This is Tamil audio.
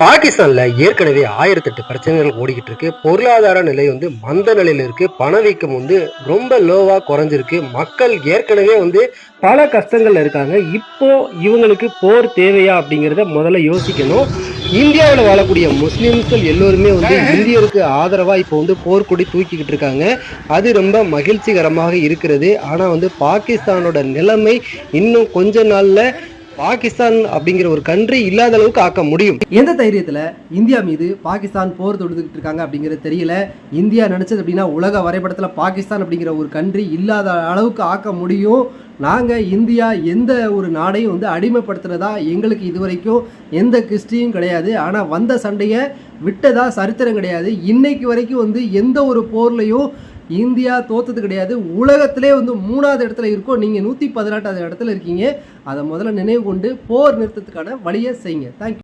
பாகிஸ்தான்ல ஏற்கனவே ஆயிரத்தெட்டு பிரச்சனைகள் ஓடிக்கிட்டு இருக்கு. பொருளாதார நிலை வந்து மந்த நிலையில இருக்கு. பணவீக்கம் வந்து ரொம்ப லோவா குறைஞ்சிருக்கு. மக்கள் ஏற்கனவே வந்து பல கஷ்டங்கள்ல இருக்காங்க. இப்போ இவங்களுக்கு போர் தேவையா அப்படிங்கிறத முதல்ல யோசிக்கணும். இந்தியாவில் வாழக்கூடிய முஸ்லிம்கள் எல்லோருமே வந்து இந்தியருக்கு ஆதரவாக இப்போ வந்து போர்க்கொடி தூக்கிக்கிட்டு இருக்காங்க. அது ரொம்ப மகிழ்ச்சிகரமாக இருக்கிறது. ஆனால் வந்து பாகிஸ்தானோட நிலைமை இன்னும் கொஞ்ச நாளில் பாகிஸ்தான் அப்படிங்கிற ஒரு கண்ட்ரி இல்லாத அளவுக்கு ஆக்க முடியும். எந்த தைரியத்தில் இந்தியா மீது பாகிஸ்தான் போர் தொடுத்துக்கிட்டு இருக்காங்க அப்படிங்கிறது தெரியல. இந்தியா நினச்சது அப்படின்னா உலக வரைபடத்தில் பாகிஸ்தான் அப்படிங்கிற ஒரு கண்ட்ரி இல்லாத அளவுக்கு ஆக்க முடியும். நாங்கள் இந்தியா எந்த ஒரு நாடையும் வந்து அடிமைப்படுத்துனதா எங்களுக்கு இது வரைக்கும் எந்த கிறிஸ்டியும் கிடையாது. ஆனால் வந்த சண்டையை விட்டதா சரித்திரம் கிடையாது. இன்னைக்கு வரைக்கும் வந்து எந்த ஒரு போர்லையும் இந்தியா தோத்தது கிடையாது. உலகத்திலே வந்து மூணாவது இடத்துல இருக்கோம். நீங்கள் நூற்றி பதினெட்டாவது இடத்துல இருக்கீங்க. அதை முதல்ல நினைவு கொண்டு போர் நிறுத்தத்துக்கான வழியை செய்யுங்க. தேங்க்யூ